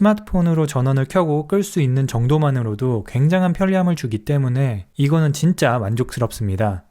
스마트폰으로 전원을 켜고 끌 수 있는 정도만으로도 굉장한 편리함을 주기 때문에 이거는 진짜 만족스럽습니다.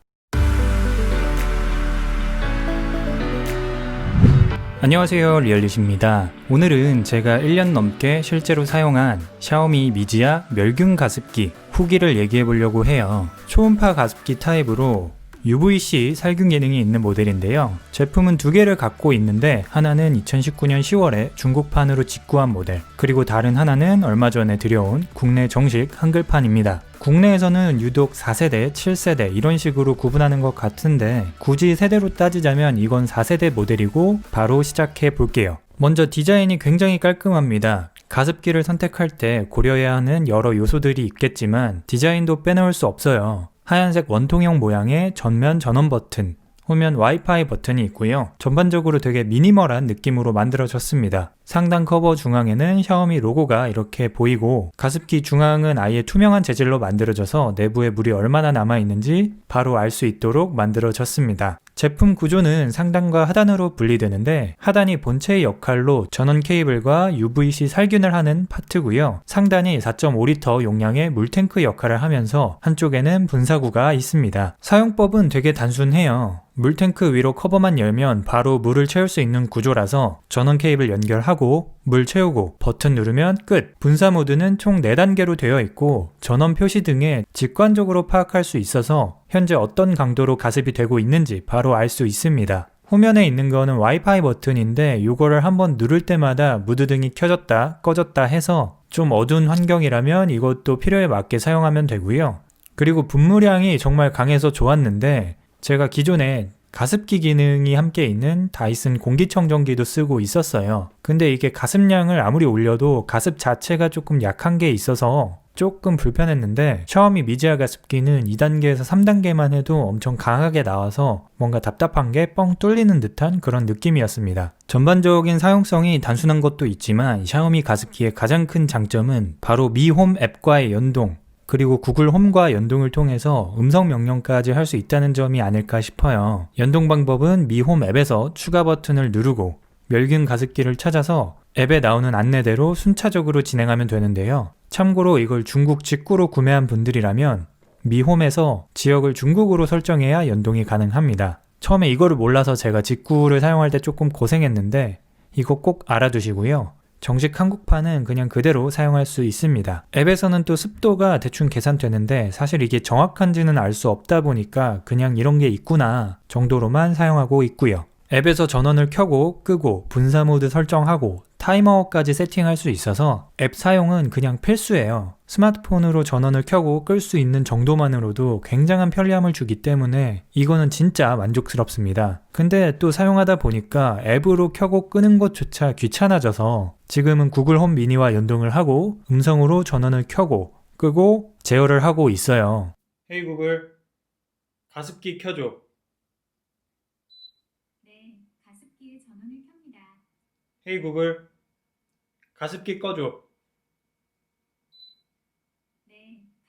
안녕하세요 리얼릿입니다. 오늘은 제가 1년 넘게 실제로 사용한 샤오미 미지아 멸균 가습기 후기를 얘기해 보려고 해요. 초음파 가습기 타입으로 UVC 살균 기능이 있는 모델인데요. 제품은 두 개를 갖고 있는데 하나는 2019년 10월에 중국판으로 직구한 모델, 그리고 다른 하나는 얼마 전에 들여온 국내 정식 한글판입니다. 국내에서는 유독 4세대, 7세대 이런 식으로 구분하는 것 같은데 굳이 세대로 따지자면 이건 4세대 모델이고 바로 시작해 볼게요. 먼저 디자인이 굉장히 깔끔합니다. 가습기를 선택할 때 고려해야 하는 여러 요소들이 있겠지만 디자인도 빼놓을 수 없어요. 하얀색 원통형 모양의 전면 전원 버튼, 후면 와이파이 버튼이 있고요. 전반적으로 되게 미니멀한 느낌으로 만들어졌습니다. 상단 커버 중앙에는 샤오미 로고가 이렇게 보이고 가습기 중앙은 아예 투명한 재질로 만들어져서 내부에 물이 얼마나 남아 있는지 바로 알 수 있도록 만들어졌습니다. 제품 구조는 상단과 하단으로 분리되는데 하단이 본체의 역할로 전원 케이블과 UVC 살균을 하는 파트고요. 상단이 4.5리터 용량의 물탱크 역할을 하면서 한쪽에는 분사구가 있습니다. 사용법은 되게 단순해요. 물탱크 위로 커버만 열면 바로 물을 채울 수 있는 구조라서 전원 케이블 연결하고 물 채우고 버튼 누르면 끝. 분사 모드는 총 4단계로 되어 있고 전원 표시 등에 직관적으로 파악할 수 있어서 현재 어떤 강도로 가습이 되고 있는지 바로 알 수 있습니다. 후면에 있는 거는 와이파이 버튼인데 이거를 한번 누를 때마다 무드등이 켜졌다 꺼졌다 해서 좀 어두운 환경이라면 이것도 필요에 맞게 사용하면 되고요. 그리고 분무량이 정말 강해서 좋았는데 제가 기존에 가습기 기능이 함께 있는 다이슨 공기청정기도 쓰고 있었어요. 근데 이게 가습량을 아무리 올려도 가습 자체가 조금 약한 게 있어서 조금 불편했는데 샤오미 미지아 가습기는 2단계에서 3단계만 해도 엄청 강하게 나와서 뭔가 답답한 게 뻥 뚫리는 듯한 그런 느낌이었습니다. 전반적인 사용성이 단순한 것도 있지만 샤오미 가습기의 가장 큰 장점은 바로 미홈 앱과의 연동 그리고 구글 홈과 연동을 통해서 음성 명령까지 할 수 있다는 점이 아닐까 싶어요. 연동 방법은 미홈 앱에서 추가 버튼을 누르고 멸균 가습기를 찾아서 앱에 나오는 안내대로 순차적으로 진행하면 되는데요. 참고로 이걸 중국 직구로 구매한 분들이라면 미홈에서 지역을 중국으로 설정해야 연동이 가능합니다. 처음에 이거를 몰라서 제가 직구를 사용할 때 조금 고생했는데 이거 꼭 알아두시고요. 정식 한국판은 그냥 그대로 사용할 수 있습니다. 앱에서는 또 습도가 대충 계산되는데 사실 이게 정확한지는 알 수 없다 보니까 그냥 이런 게 있구나 정도로만 사용하고 있고요. 앱에서 전원을 켜고 끄고 분사 모드 설정하고 타이머까지 세팅할 수 있어서 앱 사용은 그냥 필수예요. 스마트폰으로 전원을 켜고 끌 수 있는 정도만으로도 굉장한 편리함을 주기 때문에 이거는 진짜 만족스럽습니다. 근데 또 사용하다 보니까 앱으로 켜고 끄는 것조차 귀찮아져서 지금은 구글 홈 미니와 연동을 하고 음성으로 전원을 켜고 끄고 제어를 하고 있어요. 헤이 구글 가습기 켜줘. 네, 가습기의 전원을 켭니다. 헤이 구글 가습기 꺼줘. 네, 가습기의 전원을 끕니다.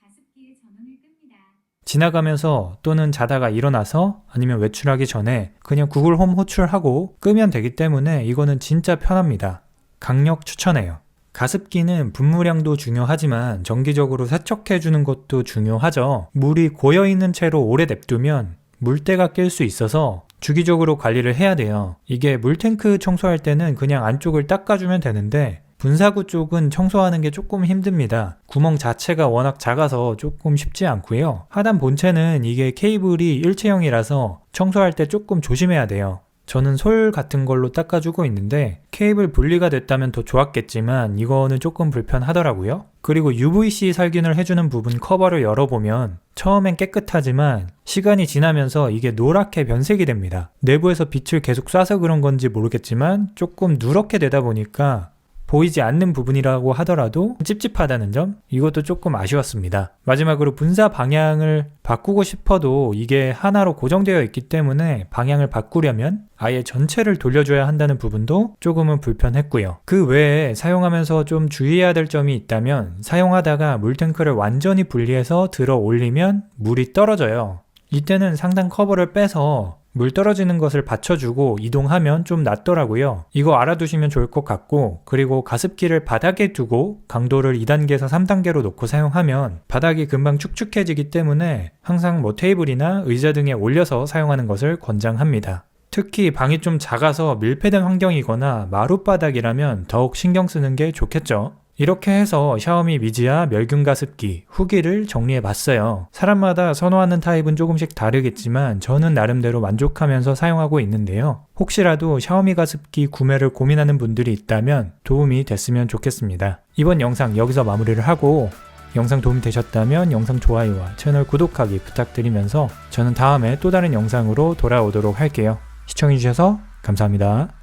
지나가면서 또는 자다가 일어나서 아니면 외출하기 전에 그냥 구글 홈 호출하고 끄면 되기 때문에 이거는 진짜 편합니다. 강력 추천해요. 가습기는 분무량도 중요하지만 정기적으로 세척해주는 것도 중요하죠. 물이 고여있는 채로 오래 냅두면 물때가 낄 수 있어서 주기적으로 관리를 해야 돼요. 이게 물탱크 청소할 때는 그냥 안쪽을 닦아주면 되는데 분사구 쪽은 청소하는 게 조금 힘듭니다. 구멍 자체가 워낙 작아서 조금 쉽지 않고요. 하단 본체는 이게 케이블이 일체형이라서 청소할 때 조금 조심해야 돼요. 저는 솔 같은 걸로 닦아주고 있는데 케이블 분리가 됐다면 더 좋았겠지만 이거는 조금 불편하더라고요. 그리고 UVC 살균을 해주는 부분 커버를 열어보면 처음엔 깨끗하지만 시간이 지나면서 이게 노랗게 변색이 됩니다. 내부에서 빛을 계속 쏴서 그런 건지 모르겠지만 조금 누렇게 되다 보니까 보이지 않는 부분이라고 하더라도 찝찝하다는 점 이것도 조금 아쉬웠습니다. 마지막으로 분사 방향을 바꾸고 싶어도 이게 하나로 고정되어 있기 때문에 방향을 바꾸려면 아예 전체를 돌려줘야 한다는 부분도 조금은 불편했고요. 그 외에 사용하면서 좀 주의해야 될 점이 있다면 사용하다가 물탱크를 완전히 분리해서 들어 올리면 물이 떨어져요. 이때는 상단 커버를 빼서 물 떨어지는 것을 받쳐주고 이동하면 좀 낫더라고요. 이거 알아두시면 좋을 것 같고, 그리고 가습기를 바닥에 두고 강도를 2단계에서 3단계로 놓고 사용하면 바닥이 금방 축축해지기 때문에 항상 뭐 테이블이나 의자 등에 올려서 사용하는 것을 권장합니다. 특히 방이 좀 작아서 밀폐된 환경이거나 마룻바닥이라면 더욱 신경 쓰는 게 좋겠죠. 이렇게 해서 샤오미 미지아 멸균 가습기 후기를 정리해 봤어요. 사람마다 선호하는 타입은 조금씩 다르겠지만 저는 나름대로 만족하면서 사용하고 있는데요. 혹시라도 샤오미 가습기 구매를 고민하는 분들이 있다면 도움이 됐으면 좋겠습니다. 이번 영상 여기서 마무리를 하고 영상 도움이 되셨다면 영상 좋아요와 채널 구독하기 부탁드리면서 저는 다음에 또 다른 영상으로 돌아오도록 할게요. 시청해주셔서 감사합니다.